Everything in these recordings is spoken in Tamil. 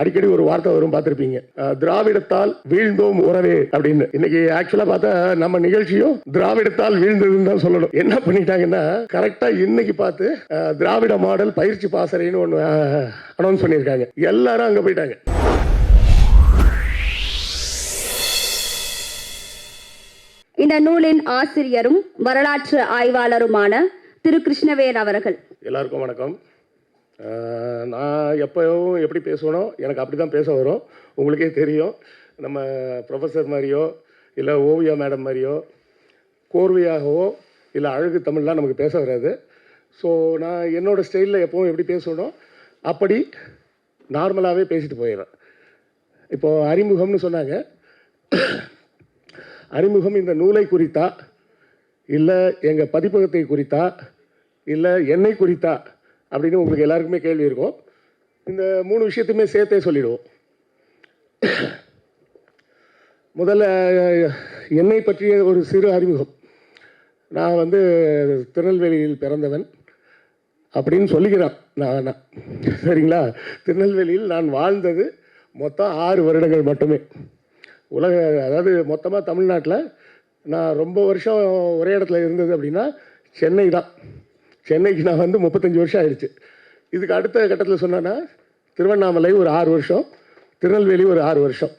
அடிக்கடி ஒரு வார்த்தை வரும் பார்த்திருப்பீங்க. திராவிடத்தால் வீழ்ந்தோம் உறவே அப்படின்னு. இன்னைக்கு ஆக்சுவலா பார்த்தா நம்ம நிகழ்ச்சியும் திராவிடத்தால் வீழ்ந்ததுன்னு தான் சொல்லணும். என்ன பண்ணிட்டாங்கன்னா கரெக்டா இன்னைக்கு பார்த்து திராவிட மாடல் பயிற்சி பாசறைன்னு ஒன்று அனௌன்ஸ் பண்ணியிருக்காங்க. எல்லாரும் அங்க போயிட்டாங்க. இந்த நூலின் ஆசிரியரும் வரலாற்று ஆய்வாளருமான திரு கிருஷ்ணவேல் அவர்கள். எல்லாருக்கும் வணக்கம். நான் எப்போவும் எப்படி பேசணும் எனக்கு அப்படி தான் பேச வரும். உங்களுக்கே தெரியும். நம்ம ப்ரொஃபஸர் மாதிரியோ இல்லை ஓவியா மேடம் மாதிரியோ கோர்வையாகவோ இல்லை அழகு தமிழ்லாம் நமக்கு பேச வராது. ஸோ நான் என்னோடய ஸ்டைலில் எப்போவும் எப்படி பேசணும் அப்படி நார்மலாகவே பேசிட்டு போயிடுறேன். இப்போது அறிமுகம்னு சொன்னாங்க. அறிமுகம் இந்த நூலை குறித்தா இல்லை எங்கள் பதிப்பகத்தை குறித்தா இல்லை என்னை குறித்தா? அப்படின்னு உங்களுக்கு எல்லாருக்குமே கேள்வி இருக்கும். இந்த மூணு விஷயத்தையுமே சேர்த்தே சொல்லிடுவோம். முதல்ல என்னை பற்றிய ஒரு சிறு அறிமுகம். நான் வந்து திருநெல்வேலியில் பிறந்தவன் அப்படின்னு சொல்லிக்கிறான் நான். நான். சரிங்களா? திருநெல்வேலியில் நான் வாழ்ந்தது மொத்தம் ஆறு வருடங்கள் மட்டுமே. உலக அதாவது மொத்தமாக தமிழ்நாட்டில் நான் ரொம்ப வருஷம் ஒரே இடத்துல இருந்தது அப்படின்னா சென்னை தான். சென்னைக்கு நான் வந்து முப்பத்தஞ்சு வருஷம் ஆயிடுச்சு. இதுக்கு அடுத்த கட்டத்தில் சொன்னேன்னா திருவண்ணாமலை ஒரு ஆறு வருஷம் திருநெல்வேலி ஒரு ஆறு வருஷம்.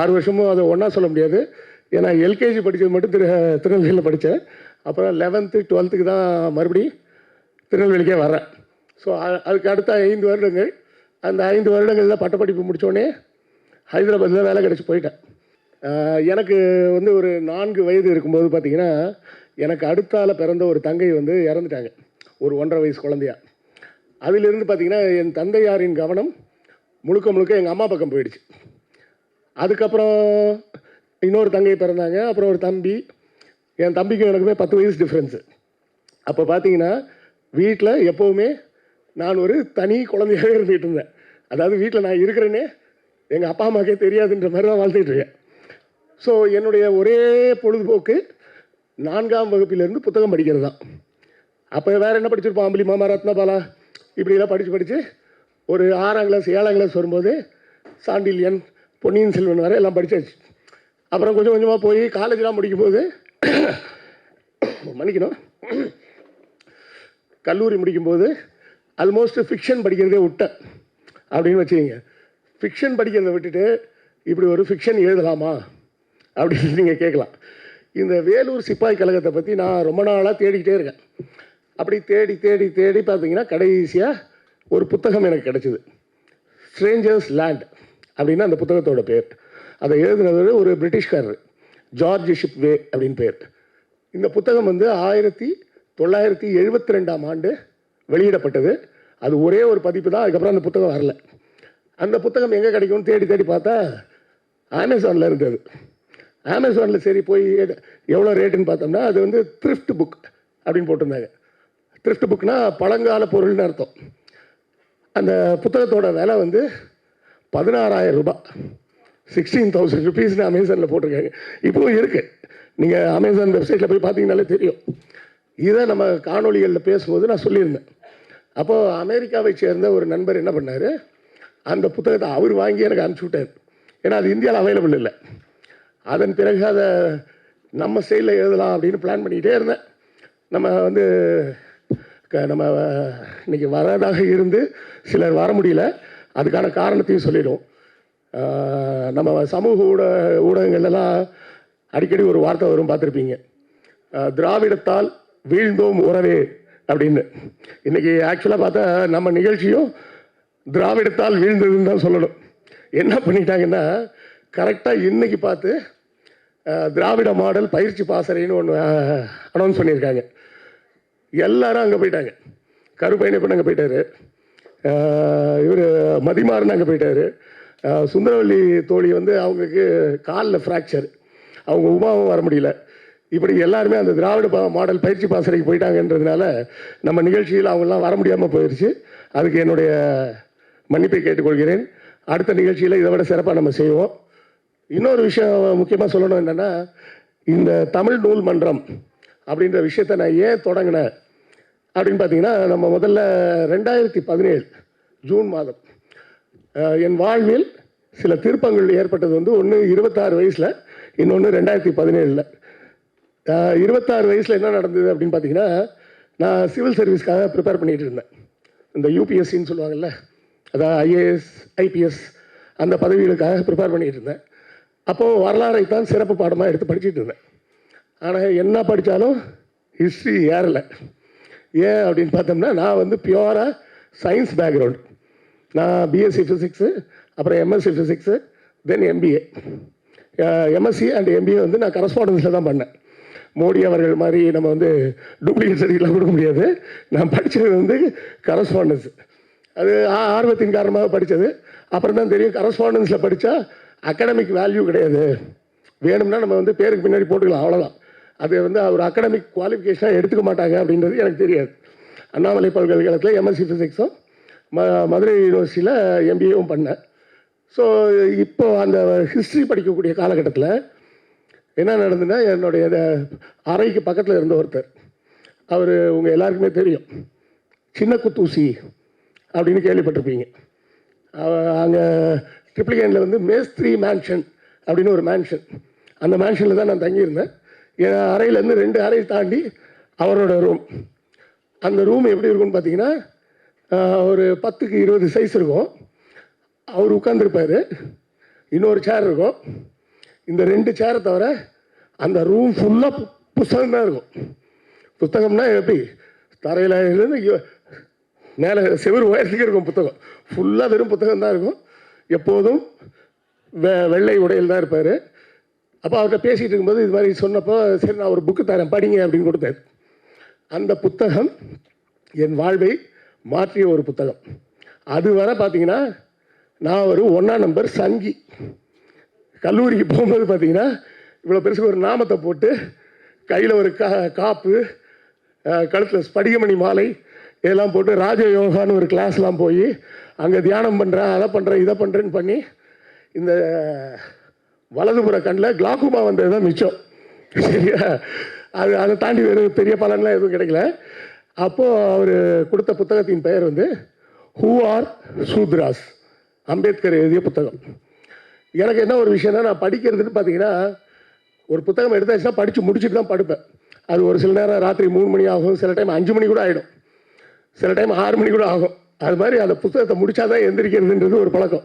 ஆறு வருஷமும் அதை ஒன்றா சொல்ல முடியாது. ஏன்னா எல்கேஜி படித்தது மட்டும் திரு திருநெல்வேலியில் படித்தேன் அப்புறம் லெவன்த்து டுவெல்த்துக்கு தான் மறுபடி திருநெல்வேலிக்கே வரேன் ஸோ அதுக்கு அடுத்த ஐந்து வருடங்கள் அந்த ஐந்து வருடங்களில் பட்டப்படிப்பு முடித்தோடனே ஹைதராபாத்தில் வேலை கிடச்சி போயிட்டேன். எனக்கு வந்து ஒரு நான்கு வயது இருக்கும்போது பார்த்திங்கன்னா எனக்கு அடுத்தால் பிறந்த ஒரு தங்கை வந்து இறந்துட்டாங்க. ஒரு ஒன்றரை வயசு குழந்தையா. அதிலிருந்து பார்த்தீங்கன்னா என் தந்தையாரின் கவனம் முழுக்க முழுக்க எங்கள் அம்மா பக்கம் போயிடுச்சு. அதுக்கப்புறம் இன்னொரு தங்கை பிறந்தாங்க. அப்புறம் ஒரு தம்பி. என் தம்பிக்கும் எனக்குமே பத்து வயசு டிஃப்ரென்ஸு அப்போ பார்த்தீங்கன்னா வீட்டில் எப்போவுமே நான் ஒரு தனி குழந்தையாகவே இருந்துகிட்டு இருந்தேன். அதாவது வீட்டில் நான் இருக்கிறேனே எங்கள் அப்பா அம்மாக்கே தெரியாதுன்ற மாதிரி தான் வாழ்ந்துட்டு இருக்கேன். ஸோ என்னுடைய ஒரே பொழுதுபோக்கு நான்காம் வகுப்பிலேருந்து புத்தகம் படிக்கிறது தான் அப்போ வேறு என்ன படிச்சிருப்போம் அம்பலி மாமா ரத்னபாலா இப்படிலாம் படித்து படித்து ஒரு ஆறாம் கிளாஸ் ஏழாம் கிளாஸ் வரும்போது சாண்டில்யன் பொன்னியின் செல்வன் வரை எல்லாம் படித்தாச்சு அப்புறம் கொஞ்சம் கொஞ்சமாக போய் காலேஜெலாம் முடிக்கும் போது மன்னிக்கணும் கல்லூரி முடிக்கும்போது ஆல்மோஸ்ட் ஃபிக்ஷன் படிக்கிறதே விட்டேன் அப்படின்னு வச்சுக்கிங்க. ஃபிக்ஷன் படிக்கிறதை விட்டுட்டு இப்படி ஒரு ஃபிக்ஷன் எழுதலாமா அப்படின்னு நீங்கள் கேட்கலாம். இந்த வேலூர் சிப்பாய் கழகத்தை பற்றி நான் ரொம்ப நாளாக தேடிக்கிட்டே இருக்கேன். அப்படி தேடி தேடி தேடி பார்த்தீங்கன்னா கடைசியாக ஒரு புத்தகம் எனக்கு கிடச்சிது. ஸ்ட்ரேஞ்சர்ஸ் லேண்ட் அப்படின்னு அந்த புத்தகத்தோட பேர். அதை எழுதுனது ஒரு பிரிட்டிஷ்காரர். ஜார்ஜ் ஷிப்வே அப்படின்னு பேர். இந்த புத்தகம் வந்து ஆயிரத்தி தொள்ளாயிரத்தி எழுபத்தி ரெண்டாம் ஆண்டு வெளியிடப்பட்டது. அது ஒரே ஒரு பதிப்பு தான் அதுக்கப்புறம் அந்த புத்தகம் வரல. அந்த புத்தகம் எங்கே கிடைக்கும்னு தேடி தேடி பார்த்தா அமேசானில் இருந்தது. அமேசானில் சரி போய் எவ்வளோ ரேட்டுன்னு பார்த்தோம்னா அது வந்து த்ரிஃப்ட் புக் அப்படின்னு போட்டிருந்தாங்க. த்ரிஃப்ட் புக்னா பழங்கால பொருள்னு அர்த்தம். அந்த புத்தகத்தோட விலை வந்து பதினாறாயிரம் ரூபாய். சிக்ஸ்டீன் தௌசண்ட் ருபீஸ்னு அமேசானில் போட்டிருக்காங்க. இப்போவும் இருக்குது நீங்கள் அமேசான் வெப்சைட்டில் போய் பார்த்தீங்கனாலே தெரியும். இதை நம்ம காணொளிகளில் பேசும்போது நான் சொல்லியிருந்தேன். அப்போது அமெரிக்காவை சேர்ந்த ஒரு நண்பர் என்ன பண்ணார்? அந்த புத்தகத்தை அவர் வாங்கி எனக்கு அனுப்பிச்சி விட்டார். ஏன்னா அது இந்தியாவில் அவைலபிள் இல்லை. அதன் பிறகு அதை நம்ம ஸ்டைலில் எழுதலாம் அப்படின்னு பிளான் பண்ணிக்கிட்டே இருந்தேன். நம்ம வந்து நம்ம இன்றைக்கி வரதாக இருந்து சிலர் வர முடியல. அதுக்கான காரணத்தையும் சொல்லிடும் நம்ம சமூக ஊட ஊடகங்கள்லாம் அடிக்கடி ஒரு வார்த்தை வரும் பார்த்துருப்பீங்க. திராவிடத்தால் வீழ்ந்தோம் உறவே அப்படின்னு. இன்றைக்கி ஆக்சுவலாக பார்த்தா நம்ம நிகழ்ச்சியும் திராவிடத்தால் வீழ்ந்ததுன்னு தான் சொல்லணும். என்ன பண்ணிட்டாங்கன்னா கரெக்டாக இன்றைக்கி பார்த்து திராவிட மாடல் பயிற்சி பாசறைன்னு ஒன்று அனௌன்ஸ் பண்ணியிருக்காங்க. எல்லாரும் அங்கே போயிட்டாங்க. கருப்பையனப்பன் அங்கே போயிட்டார்? இவர் மதிமாறன் அங்கே போயிட்டாரு. சுந்தரவல்லி தோழி வந்து அவங்களுக்கு காலில் ஃப்ராக்சர் அவங்க உமாவும் வர முடியல. இப்படி எல்லாருமே அந்த திராவிட மாடல் பயிற்சி பாசறைக்கு போயிட்டாங்கன்றதுனால நம்ம நிகழ்ச்சியில் அவங்களாம் வர முடியாமல் போயிடுச்சு அதுக்கு என்னுடைய மன்னிப்பை கேட்டுக்கொள்கிறேன். அடுத்த நிகழ்ச்சியில் இதை விட சிறப்பாக நம்ம செய்வோம். இன்னொரு விஷயம் முக்கியமாக சொல்லணும் என்னென்னா இந்த தமிழ் நூல் மன்றம் அப்படின்ற விஷயத்தை நான் ஏன் தொடங்கினேன்? அப்படின்னு பார்த்தீங்கன்னா நம்ம முதல்ல ரெண்டாயிரத்தி பதினேழு ஜூன் மாதம் என் வாழ்வில் சில திருப்பங்கள் ஏற்பட்டது வந்து ஒன்று இருபத்தாறு வயசில் இன்னொன்று ரெண்டாயிரத்தி பதினேழில். இருபத்தாறு வயசில் என்ன நடந்தது அப்படின்னு பார்த்தீங்கன்னா நான் சிவில் சர்வீஸ்க்காக ப்ரிப்பேர் பண்ணிகிட்டு இருந்தேன். இந்த யூபிஎஸ்சின்னு சொல்லுவாங்கல்ல அதான் ஐஏஎஸ் ஐபிஎஸ் அந்த பதவிகளுக்காக ப்ரிப்பேர் பண்ணிட்டு இருந்தேன். அப்போது வரலாறை தான் சிறப்பு பாடமாக எடுத்து படிச்சுட்டு இருந்தேன். ஆனால் என்ன படித்தாலும் ஹிஸ்ட்ரி ஏறலை. ஏன் அப்படின்னு பார்த்தோம்னா நான் வந்து பியூராக சயின்ஸ் பேக்ரவுண்ட் நான் பிஎஸ்சி ஃபிசிக்ஸு அப்புறம் MSc physics then MBA MSc and MBA வந்து நான் கரஸ்பாண்டன்ஸில் தான் பண்ணேன். மோடி அவர்கள் மாதிரி நம்ம வந்து டூப்ளிகேட் சர்டிஃபிகேட்லாம் கொடுக்க முடியாது. நான் படித்தது வந்து கரஸ்பாண்டன்ஸ் அது ஆ- ஆர்வத்தின் காரணமாக படித்தது அப்புறம் தான் தெரியும் கரஸ்பாண்டன்ஸில் படித்தா அகாடமிக் வேல்யூ கிடையாது. வேணும்னா நம்ம வந்து பேருக்கு பின்னாடி போட்டுக்கலாம் அவ்வளோதான் அது வந்து ஒரு அகாடமிக் குவாலிஃபிகேஷனாக எடுத்துக்க மாட்டாங்க அப்படின்றது எனக்கு தெரியாது. அண்ணாமலை பல்கலைக்கழகத்தில் எம்எஸ்சி ஃபிசிக்ஸும் ம மதுரை யூனிவர்சிட்டியில் எம்பிஏவும் பண்ணேன். ஸோ இப்போ அந்த ஹிஸ்ட்ரி படிக்கக்கூடிய காலகட்டத்தில் என்ன நடந்ததுன்னா என்னுடைய அறைக்கு பக்கத்தில் இருந்த ஒருத்தர். அவர் உங்கள் எல்லாருக்குமே தெரியும். சின்ன குத்தூசி அப்படின்னு கேள்விப்பட்டிருப்பீங்க. அங்கே ட்ரிப்ளிகேனில் வந்து மேஸ்திரி மேன்ஷன் அப்படின்னு ஒரு மேன்ஷன் அந்த மேன்ஷனில் தான் நான் தங்கியிருந்தேன். என் அறையிலேருந்து ரெண்டு அறை தாண்டி அவரோட ரூம் அந்த ரூம் எப்படி இருக்கும்னு பார்த்தீங்கன்னா ஒரு பத்துக்கு இருபது சைஸ் இருக்கும். அவர் உட்காந்துருப்பார் இன்னொரு சேர் இருக்கும். இந்த ரெண்டு சேரை தவிர அந்த ரூம் ஃபுல்லாக புஸ்தகம் தான் இருக்கும். புத்தகம்னா எப்படி? தரையில் இருந்து மேலே செவிறு உயரத்துக்கு இருக்கும் புத்தகம். ஃபுல்லாக வெறும் புத்தகம் தான் இருக்கும். எப்போதும் வெ வெள்ளை உடையில் தான் இருப்பார். அப்போ அவர்கிட்ட பேசிகிட்டு இருக்கும்போது இது மாதிரி சொன்னப்போ சரி நான் ஒரு புக்கு தரேன் படிங்க அப்படின்னு கொடுத்தேன் அந்த புத்தகம் என் வாழ்வை மாற்றிய ஒரு புத்தகம். அது வரை பார்த்தீங்கன்னா நான் ஒரு ஒன்றாம் நம்பர் சங்கி. கல்லூரிக்கு போகும்போது பார்த்தீங்கன்னா இவ்வளோ பெருசுக்கு ஒரு நாமத்தை போட்டு கையில் ஒரு கா காப்பு கழுத்தில் ஸ்படிகமணி மாலை இதெல்லாம் போட்டு ராஜ யோகான்னு ஒரு கிளாஸ்லாம் போய் அங்கே தியானம் பண்ணுறேன் அதை பண்ணுறேன் இதை பண்ணுறேன்னு பண்ணி இந்த வலதுபுற கண்ணில் கிளாக்குமா வந்தது தான் மிச்சம். சரியா? அது அதை தாண்டி வேறு பெரிய பலன்லாம் எதுவும் கிடைக்கல. அப்போது அவர் கொடுத்த புத்தகத்தின் பெயர் வந்து ஹூ ஆர் சூத்ராஸ் அம்பேத்கர் எழுதிய புத்தகம். எனக்கு என்ன ஒரு விஷயம்னா நான் படிக்கிறதுன்னு பார்த்தீங்கன்னா ஒரு புத்தகம் எடுத்தாச்சுன்னா படித்து முடிச்சுட்டு தான் படுப்பேன். அது ஒரு சில நேரம் ராத்திரி மூணு மணி ஆகும் சில டைம் அஞ்சு மணி கூட ஆகிடும் சில டைம் ஆறு மணி கூட ஆகும். அது மாதிரி அந்த புத்தகத்தை முடிச்சாதான் எந்திரிக்கிறதுன்றது ஒரு பழக்கம்.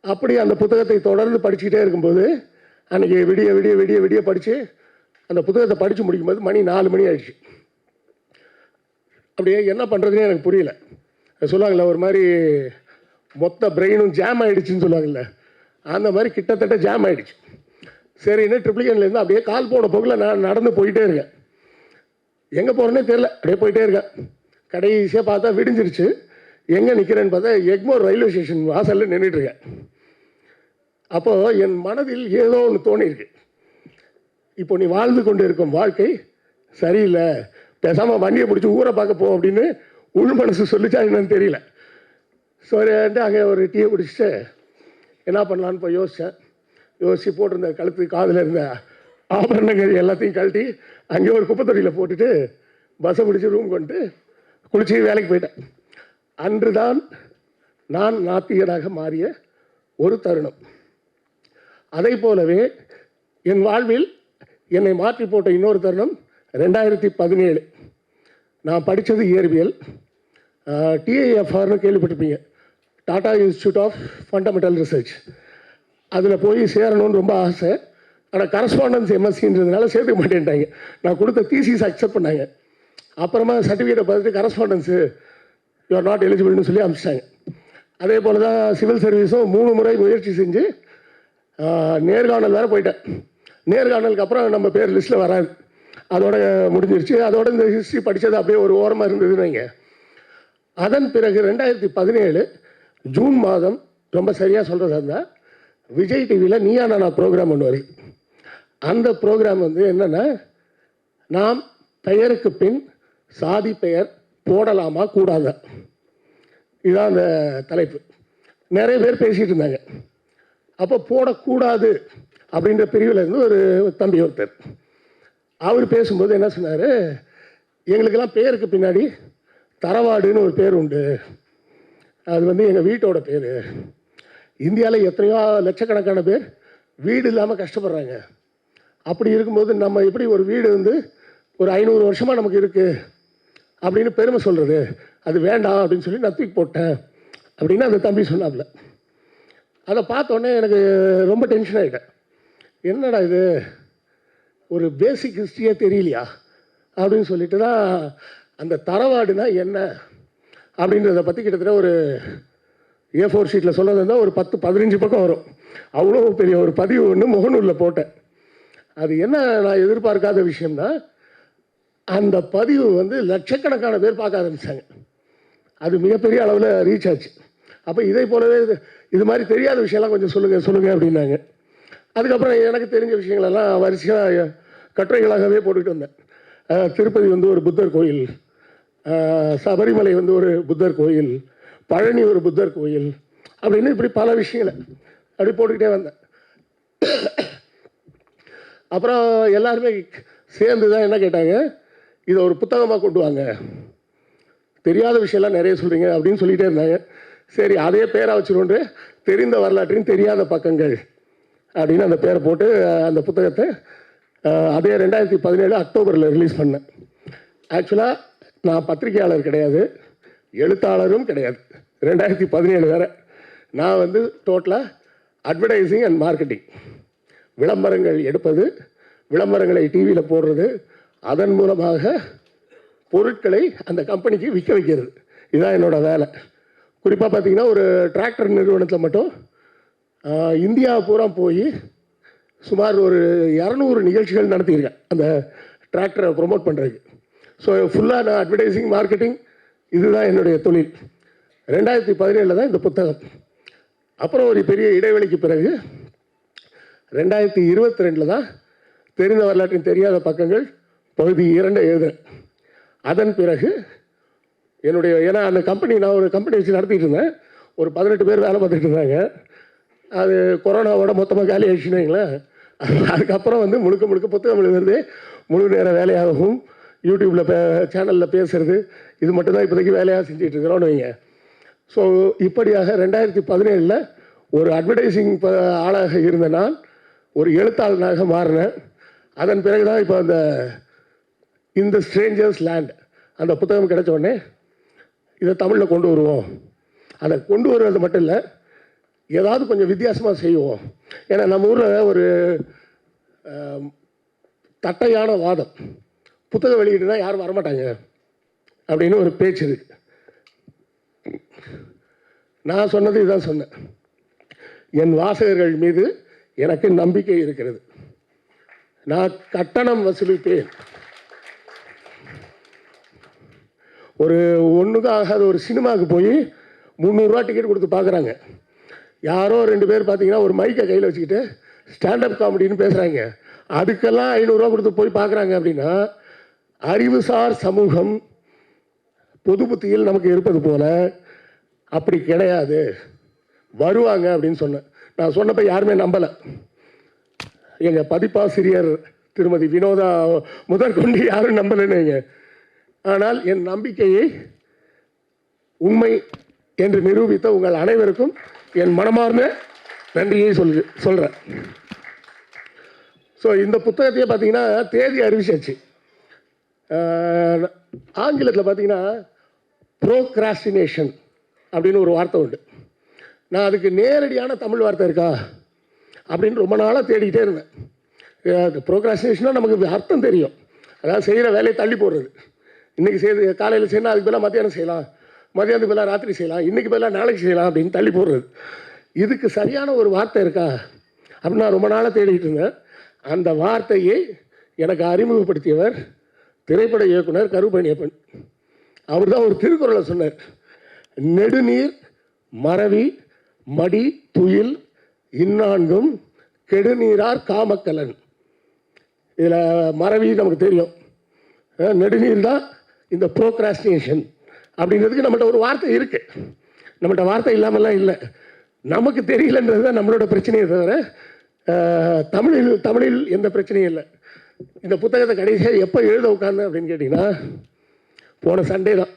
அப்படி அந்த புத்தகத்தை தொடர்ந்து படிச்சுக்கிட்டே இருக்கும்போது அன்றைக்கி விடிய விடிய விடிய விடிய படித்து அந்த புத்தகத்தை படித்து முடிக்கும்போது மணி நாலு மணி ஆயிடுச்சு. அப்படியே என்ன பண்ணுறதுனே எனக்கு புரியல. அது சொல்லுவாங்கல்ல ஒரு மாதிரி மொத்த பிரெயினும் ஜாம் ஆகிடுச்சின்னு சொல்லுவாங்கள்ல அந்த மாதிரி கிட்டத்தட்ட ஜாம் ஆயிடுச்சு. சரின்னு ட்ரிப்ளிகன்லேருந்து அப்படியே கால் போன போக்கில் நான் நடந்து போயிட்டே இருக்கேன். எங்கே போகிறேனே தெரில அப்படியே போயிட்டே இருக்கேன். கடைசியாக பார்த்தா விடிஞ்சிருச்சு. எங்கே நிற்கிறேன்னு பார்த்தா எக்மோர் ரயில்வே ஸ்டேஷன் வாசலில் நின்றுட்டுருக்கேன் அப்போது என் மனதில் ஏதோ ஒன்று தோணியிருக்கு. இப்போ நீ வாழ்ந்து கொண்டு இருக்கும் வாழ்க்கை சரியில்லை. பேசாமல் வண்டியை பிடிச்சி ஊரை பார்க்க போ அப்படின்னு உள் மனசு சொல்லிச்சா என்னன்னு தெரியல. சரின்ட்டு அங்கே ஒரு டீயை குடிச்சிட்டு என்ன பண்ணலான்னு போய் யோசித்தேன் யோசித்து போட்டிருந்த கழுத்து காதில் இருந்த ஆபரணங்கள் எல்லாத்தையும் கழட்டி அங்கேயே ஒரு குப்பைத்தொட்டியில் போட்டுட்டு பஸ்ஸை பிடிச்சி ரூம் கொண்டு குளிச்சு வேலைக்கு போயிட்டேன். அன்று தான் நான் நாத்திகனாக மாறிய ஒரு தருணம். அதை போலவே என் வாழ்வில் என்னை மாற்றி போட்ட இன்னொரு தருணம் ரெண்டாயிரத்தி பதினேழு. நான் படித்தது இயற்பியல். டிஐஎஃப்ஆர்னு கேள்விப்பட்டிருப்பீங்க. Tata Institute of Fundamental Research அதில் போய் சேரணும்னு ரொம்ப ஆசை. ஆனால் கரஸ்பாண்டன்ஸ் எம்எஸ்சின்றதுனால சேர்த்துக்க மாட்டேன்ட்டாங்க. நான் கொடுத்த தீசிஸ் அக்செப்ட் பண்ணாங்க. அப்புறமா சர்டிஃபிகேட்டை பார்த்துட்டு கரஸ்பாண்டன்ஸு யூஆர் நாட் எலிஜிபிள்னு சொல்லி அமிச்சிட்டாங்க. அதே போல் தான் சிவில் சர்வீஸும் மூணு முறை முயற்சி செஞ்சு நேர்காணல் வேறு போயிட்டேன். நேர்காணலுக்கு அப்புறம் நம்ம பேர் லிஸ்ட்டில் வராது. அதோட முடிஞ்சிருச்சு. அதோட இந்த ஹிஸ்ட்ரி படித்தது அப்படியே ஒரு ஓரமாக இருந்ததுன்னு வைங்க. அதன் பிறகு ரெண்டாயிரத்தி பதினேழு ஜூன் மாதம் ரொம்ப சரியாக சொல்கிறதா இருந்தால் விஜய் டிவியில் நீயா நானா ப்ரோக்ராம் ஒன்று வருது அந்த ப்ரோக்ராம் வந்து என்னென்னா நாம் பெயருக்கு பின் சாதி பெயர் போடலாமா கூடாத? இதுதான் அந்த தலைப்பு. நிறைய பேர் பேசிகிட்டு இருந்தாங்க. அப்போ போடக்கூடாது அப்படின்ற பிரிவில் இருந்து ஒரு தம்பி ஒருத்தர். அவர் பேசும்போது என்ன சொன்னார்? எங்களுக்கெல்லாம் பேருக்கு பின்னாடி தரவாடுன்னு ஒரு பேர் உண்டு. அது வந்து எங்கள் வீட்டோட பேர். இந்தியாவில் எத்தனையோ லட்சக்கணக்கான பேர் வீடு இல்லாமல் கஷ்டப்படுறாங்க. அப்படி இருக்கும்போது நம்ம எப்படி ஒரு வீடு வந்து ஒரு ஐநூறு வருஷமாக நமக்கு இருக்குது அப்படின்னு பெருமை சொல்கிறது அது வேண்டாம் அப்படின்னு சொல்லி நான் தூக்கி போட்டேன். அப்படின்னு அந்த தம்பி சொன்னாப்புல அதை பார்த்தோன்னே எனக்கு ரொம்ப டென்ஷன் ஆகிட்டேன் என்னடா இது? ஒரு பேசிக் ஹிஸ்ட்ரியே தெரியலையா? அப்படின்னு சொல்லிட்டு தான் அந்த தரவாடுனா என்ன? அப்படின்றத பற்றி கிட்டத்தட்ட ஒரு ஏ ஃபோர் ஷீட்டில் சொன்னது இருந்தால் ஒரு பத்து பதினஞ்சு பக்கம் வரும். அவ்வளோ பெரிய ஒரு பதிவு ஒன்று முகநூலில் போட்டேன். அது என்ன நான் எதிர்பார்க்காத விஷயம்னா அந்த பதிவு வந்து லட்சக்கணக்கான பேர் பார்க்க ஆரம்பித்தாங்க அது மிகப்பெரிய அளவில் ரீச் ஆச்சு. அப்போ இதை போலவே இது இது மாதிரி தெரியாத விஷயம்லாம் கொஞ்சம் சொல்லுங்கள் சொல்லுங்கள் அப்படின்னாங்க. அதுக்கப்புறம் எனக்கு தெரிஞ்ச விஷயங்களெல்லாம் வரிசையாக கட்டுரைகளாகவே போட்டுக்கிட்டு வந்தேன். திருப்பதி வந்து ஒரு புத்தர் கோயில் சபரிமலை வந்து ஒரு புத்தர் கோயில் பழனி ஒரு புத்தர் கோயில் அப்படின்னு இப்படி பல விஷயங்களை அப்படி போட்டுக்கிட்டே வந்தேன். அப்புறம் எல்லாருமே சேர்ந்து தான் என்ன கேட்டாங்க? இதை ஒரு புத்தகமாக கொண்டு வாங்க. தெரியாத விஷயம்லாம் நிறைய சொல்கிறீங்க அப்படின்னு சொல்லிகிட்டே இருந்தாங்க. சரி அதே பேராக வச்சுருண்டு தெரிந்த வரலாற்றின் தெரியாத பக்கங்கள் அப்படின்னு அந்த பேரை போட்டு அந்த புத்தகத்தை அதே ரெண்டாயிரத்தி பதினேழு அக்டோபரில் ரிலீஸ் பண்ணேன். ஆக்சுவலாக நான் பத்திரிகையாளர் கிடையாது. எழுத்தாளரும் கிடையாது. ரெண்டாயிரத்தி பதினேழு வேற. நான் வந்து டோட்டலாக அட்வர்டைஸிங் அண்ட் மார்க்கெட்டிங் விளம்பரங்கள் எடுப்பது விளம்பரங்களை டிவியில் போடுறது அதன் மூலமாக பொருட்களை அந்த கம்பெனிக்கு விற்க வைக்கிறது. இதுதான் என்னோடய வேலை. குறிப்பாக பார்த்தீங்கன்னா ஒரு டிராக்டர் நிறுவனத்தில் மட்டும் இந்தியா பூரா போய் சுமார் ஒரு இரநூறு நிகழ்ச்சிகள் நடத்தியிருக்கேன். அந்த டிராக்டரை ப்ரொமோட் பண்ணுறதுக்கு ஸோ ஃபுல்லாக நான் அட்வர்டைசிங் மார்க்கெட்டிங் இதுதான் என்னுடைய தொழில். ரெண்டாயிரத்தி பதினேழில் தான் இந்த புத்தகம். அப்புறம் ஒரு பெரிய இடைவெளிக்கு பிறகு ரெண்டாயிரத்தி இருபத்தி ரெண்டில் தான் தெரிந்த வரலாற்றின் தெரியாத பக்கங்கள் பகுதி இரண்டை எழுதுறேன். அதன் பிறகு என்னுடைய ஏன்னா அந்த கம்பெனி நான் ஒரு கம்பெனி வச்சு நடத்திட்டு இருந்தேன் ஒரு பதினெட்டு பேர் வேலை பார்த்துட்டு இருந்தாங்க. அது கொரோனாவோட மொத்தமாக காலி ஆயிடுச்சுன்னு வைங்களேன். அதுக்கப்புறம் வந்து முழுக்க முழுக்க புத்தகம் எழுதுறது முழு நேர வேலையாகவும் யூடியூப்பில் பே சேனலில் பேசுறது இது மட்டும்தான் இப்போதைக்கு வேலையாக செஞ்சுட்டு இருக்கிறோன்னு வைங்க. ஸோ இப்படியாக ரெண்டாயிரத்தி பதினேழில் ஒரு அட்வர்டைஸிங் ஆளாக இருந்த நான் ஒரு எழுத்தாளனாக மாறினேன். அதன் பிறகு தான் இப்போ அந்த இந்த ஸ்ட்ரேஞ்சர்ஸ் லேண்ட் அந்த புத்தகம் கிடைச்ச உடனே இதை தமிழில் கொண்டு வருவோம். அதை கொண்டு வருவது மட்டும் இல்லை ஏதாவது கொஞ்சம் வித்தியாசமாக செய்வோம். ஏன்னா நம்ம ஊரில் ஒரு தட்டையான வாதம். புத்தக வெளியீடுனா யாரும் வரமாட்டாங்க. அப்படின்னு ஒரு பேச்சு இருக்கு நான் சொன்னது இதான் சொன்னேன். என் வாசகர்கள் மீது எனக்கு நம்பிக்கை இருக்கிறது. நான் கட்டணம் வசூலிப்பேன். ஒரு ஒன்றுக்கும் ஆகாத. ஒரு சினிமாவுக்கு போய் முந்நூறுரூவா டிக்கெட் கொடுத்து பார்க்குறாங்க யாரோ ரெண்டு பேர் பார்த்தீங்கன்னா ஒரு மைக்கை கையில் வச்சுக்கிட்டு ஸ்டாண்டப் காமெடின்னு பேசுகிறாங்க அதுக்கெல்லாம் ஐநூறுரூவா கொடுத்து போய் பார்க்குறாங்க அப்படின்னா அறிவுசார் சமூகம் பொது புத்தியில் நமக்கு இருப்பது போல அப்படி கிடையாது. வருவாங்க அப்படின்னு சொன்னேன். நான் சொன்னப்போ யாருமே நம்பலை. எங்கள் பதிப்பாசிரியர் திருமதி வினோதா முதற்கொண்டு யாரும் நம்பலைன்னு ஆனால் என் நம்பிக்கையை உண்மை என்று நிரூபித்த உங்கள் அனைவருக்கும் என் மனமார்ந்த நன்றியை சொல்லு சொல்கிறேன் ஸோ இந்த புத்தகத்தையே பார்த்தீங்கன்னா தேதி அறிவிச்சாச்சு. ஆங்கிலத்தில் பார்த்தீங்கன்னா ப்ரோக்ராஸ்டினேஷன் அப்படின்னு ஒரு வார்த்தை உண்டு. நான் அதுக்கு நேரடியான தமிழ் வார்த்தை இருக்கா? அப்படின்னு ரொம்ப நாளாக தேடிக்கிட்டே இருந்தேன். ப்ரோக்ராஸ்டினேஷனாக நமக்கு அர்த்தம் தெரியும். அதாவது செய்கிற வேலையை தள்ளி போடுறது. இன்றைக்கி செய்து காலையில் செய்யணும் அதுக்கு பதிலாக மத்தியானம் செய்யலாம். மத்தியானத்துக்கு பதிலாக ராத்திரி செய்யலாம். இன்றைக்கி பதிலாக நாளைக்கு செய்யலாம் அப்படின்னு தள்ளி போடுறது. இதுக்கு சரியான ஒரு வார்த்தை இருக்கா? அப்படின்னு நான் ரொம்ப நாளாக தேடிட்டு இருந்தேன். அந்த வார்த்தையை எனக்கு அறிமுகப்படுத்தியவர் திரைப்பட இயக்குனர் கருப்பணியப்பன். அவர் தான் ஒரு திருக்குறளை சொன்னார். நெடுநீர் மறவி மடி துயில் இந்நான்கும் கெடுநீரார் காமக்கலன். இதில் மறவி நமக்கு தெரியும். நெடுநீர் தான் இந்த ப்ரோக்ராஸ்டினேஷன் அப்படிங்கிறதுக்கு நம்மகிட்ட ஒரு வார்த்தை இருக்கு. நம்மகிட்ட வார்த்தை இல்லாமல்லாம் இல்லை. நமக்கு தெரியலன்றது தான் நம்மளோட பிரச்சனையை தவிர தமிழில் தமிழில் எந்த பிரச்சனையும் இல்லை. இந்த புத்தகத்தை கடைசியாக எப்போ எழுத உட்காந்து அப்படின்னு கேட்டிங்கன்னா போன சண்டே தான்.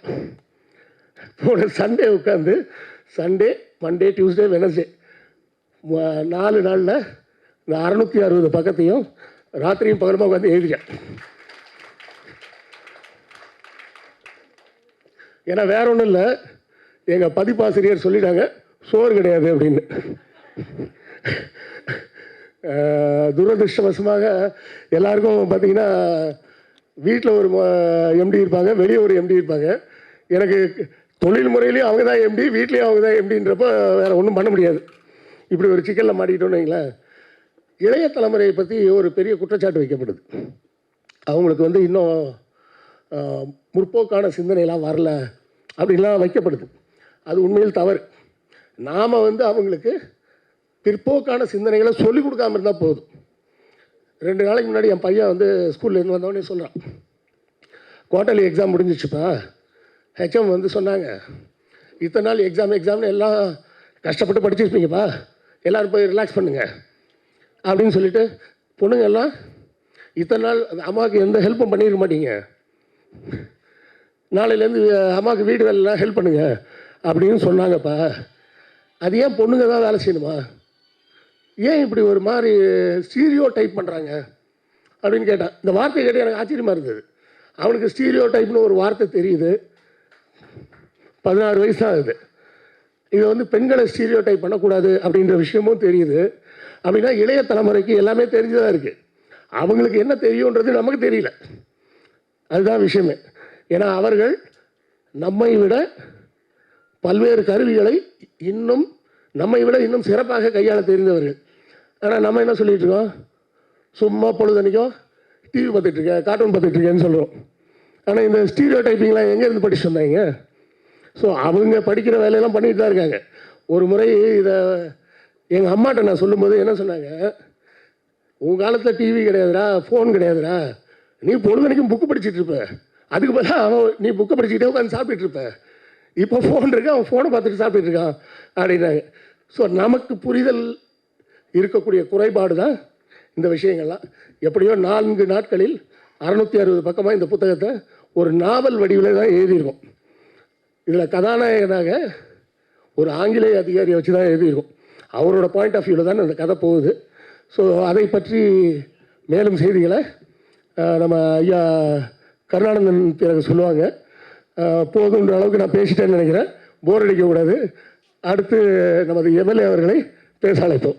போன சண்டே உட்காந்து சண்டே மண்டே டியூஸ்டே வெனஸ்டே நாலு நாளில் இந்த அறநூற்றி அறுபது பக்கத்தையும் ராத்திரியும் பகலுமா உட்காந்து எழுதிட்டேன். ஏன்னா வேற ஒன்றும் இல்லை. எங்கள் பதிப்பாசிரியர் சொல்லிட்டாங்க சோறு கிடையாது அப்படின்னு. துரதிருஷ்டவசமாக துரதிர்ஷ்டவசமாக எல்லாருக்கும் பார்த்தீங்கன்னா வீட்டில் ஒரு எம்டி இருப்பாங்க வெளியே ஒரு எம்டி இருப்பாங்க. எனக்கு தொழில் முறையிலையும் அவங்க தான் எம்டி வீட்லேயும் அவங்க தான் எம்டின்றப்ப வேறு ஒன்றும் பண்ண முடியாது. இப்படி ஒரு சிக்கலில் மாட்டிக்கிட்டோன்னு வைங்களேன். இளைய தலைமுறையை பற்றி ஒரு பெரிய குற்றச்சாட்டு வைக்கப்படுது. அவங்களுக்கு வந்து இன்னும் முற்போக்கான சிந்தனைலாம் வரல. அப்படின்லாம் வைக்கப்படுது. அது உண்மையில் தவறு. நாம் வந்து அவங்களுக்கு பிற்போக்கான சிந்தனைகளை சொல்லிக் கொடுக்காம இருந்தால் போதும். ரெண்டு நாளைக்கு முன்னாடி என் பையன் வந்து ஸ்கூல்லேருந்து வந்தவொடனே சொல்கிறான் குவார்ட்டர்லி எக்ஸாம் முடிஞ்சிச்சுப்பா. ஹெச்எம் வந்து சொன்னாங்க இத்தனை நாள் எக்ஸாம் எக்ஸாம்னு எல்லாம் கஷ்டப்பட்டு படிச்சிருப்பீங்கப்பா எல்லோரும் போய் ரிலாக்ஸ் பண்ணுங்கள் அப்படின்னு சொல்லிட்டு பொண்ணுங்க எல்லாம் இத்தனை நாள் அம்மாவுக்கு எந்த ஹெல்ப்பும் பண்ணியிருக்க மாட்டீங்க. நாளையிலேருந்து அம்மாவுக்கு வீடு வேலைலாம் ஹெல்ப் பண்ணுங்க அப்படின்னு சொன்னாங்கப்பா. அது ஏன் பொண்ணுங்க தான் வேலை செய்யணுமா? ஏன் இப்படி ஒரு மாதிரி ஸ்டீரியோ டைப் பண்ணுறாங்க அப்படின்னு கேட்டான். இந்த வார்த்தை கேட்டு எனக்கு ஆச்சரியமாக இருந்தது. அவனுக்கு ஸ்டீரியோ டைப்னு ஒரு வார்த்தை தெரியுது. பதினாறு வயசு தான் ஆகுது. இது வந்து பெண்களை ஸ்டீரியோ டைப் பண்ணக்கூடாது அப்படின்ற விஷயமும் தெரியுது. அப்படின்னா இளைய தலைமுறைக்கு எல்லாமே தெரிஞ்சதாக இருக்குது அவங்களுக்கு என்ன தெரியுன்றது நமக்கு தெரியல. அதுதான் விஷயமே. ஏன்னா அவர்கள் நம்மை விட பல்வேறு கருவிகளை இன்னும் நம்மை விட இன்னும் சிறப்பாக கையாள தெரிந்தவர்கள். ஆனால் நம்ம என்ன சொல்லிகிட்டு இருக்கோம்? சும்மா பொழுதன்னைக்கும் டிவி பார்த்துட்டு இருக்கேன் கார்ட்டூன் பார்த்துட்டு இருக்கேன்னு சொல்கிறோம் ஆனால் இந்த ஸ்டீரியோ டைப்பிங்லாம் எங்கேருந்து படிச்சு வந்தாங்க? ஸோ அவங்க படிக்கிற வேலையெல்லாம் பண்ணிட்டு தான் இருக்காங்க. ஒரு முறை இதை எங்கள் அம்மாட்ட நான் சொல்லும்போது என்ன சொன்னாங்க? உன் காலத்தில் டிவி கிடையாதுடா ஃபோன் கிடையாதுடா. நீ பொழுதனைக்கும் புக்கு படிச்சுட்டு இருப்ப. அதுக்கு பதிலாக அவன் நீ புக்கை படிச்சுக்கிட்டே உட்காந்து சாப்பிட்டுட்டு இருப்ப. இப்போ ஃபோன் இருக்கு? அவன் ஃபோனை பார்த்துட்டு சாப்பிட்டுட்டு இருக்கான் அப்படின்னாங்க. ஸோ நமக்கு புரிதல் இருக்கக்கூடிய குறைபாடு தான் இந்த விஷயங்கள்லாம். எப்படியோ நான்கு நாட்களில் அறநூற்றி அறுபது பக்கமாக இந்த புத்தகத்தை ஒரு நாவல் வடிவில் தான் எழுதியிருக்கோம். இதில் கதாநாயகனாக ஒரு ஆங்கிலேய அதிகாரியை வச்சு தான் எழுதியிருக்கோம். அவரோட பாயிண்ட் ஆஃப் வியூவில் தான் அந்த கதை போகுது. ஸோ அதை பற்றி மேலும் செய்திகளை நம்ம ஐயா கருணானந்தன் பிறகு சொல்லுவாங்க. போதுன்ற அளவுக்கு நான் பேசிட்டேன்னு நினைக்கிறேன். போர் அடிக்கக்கூடாது. அடுத்து நமது எம்எல்ஏ அவர்களை பேச அழைப்போம்.